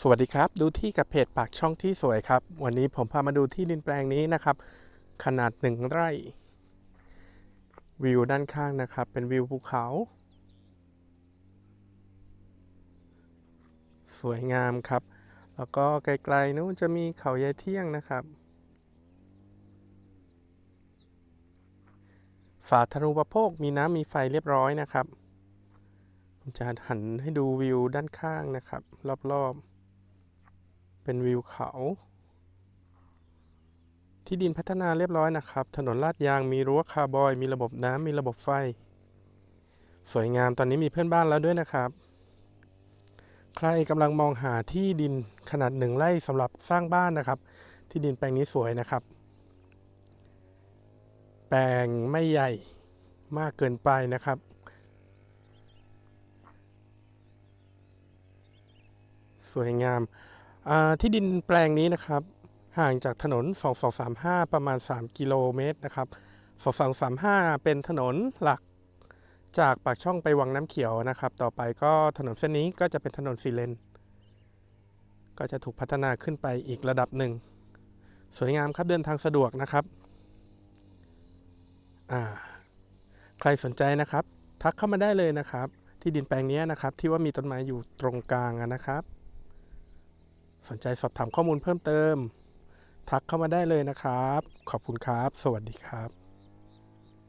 สวัสดีครับ ดูที่กับเพจปากช่องที่สวยครับ วันนี้ผมพามาดูที่ดินแปลงนี้นะครับ ขนาดหนึ่งไร่ วิวด้านข้างนะครับ เป็นวิวภูเขา สวยงามครับ แล้วก็ไกลๆนู้นจะมีเขายายเที่ยงนะครับ ฝาธนูปโภคมีน้ำมีไฟเรียบร้อยนะครับผมจะหันให้ดูวิวด้านข้างนะครับ รอบ ๆ เป็นวิวเขา ที่ดินพัฒนาเรียบร้อยนะครับ ถนนลาดยางมีรั้วคาร์บอย มีระบบน้ำมีระบบไฟ สวยงามตอนนี้มีเพื่อนบ้านแล้วด้วยนะครับ ใครกำลังมองหาที่ดินขนาดหนึ่งไร่สำหรับสร้างบ้านนะครับ ที่ดินแปลงนี้สวยนะครับ แปลงไม่ใหญ่มากเกินไปนะครับสวยงาม ที่ดินแปลงนี้นะครับ ห่างจากถนน 2235 ประมาณ 3 กิโลเมตรนะครับ2235 เป็นถนนหลักจากปากช่องไปวังน้ำเขียวนะครับ ต่อไปก็ถนนเส้นนี้ก็จะเป็นถนนสีเลน ก็จะถูกพัฒนาขึ้นไปอีกระดับหนึ่ง สวยงามครับเดินทางสะดวกนะครับใครสนใจนะครับ ทักเข้ามาได้เลยนะครับ ที่ดินแปลงนี้นะครับ ที่ว่ามีต้นไม้อยู่ตรงกลางนะครับ สนใจสอบถามข้อมูลเพิ่มเติม ทักเข้ามาได้เลยนะครับ ขอบคุณครับ สวัสดีครับ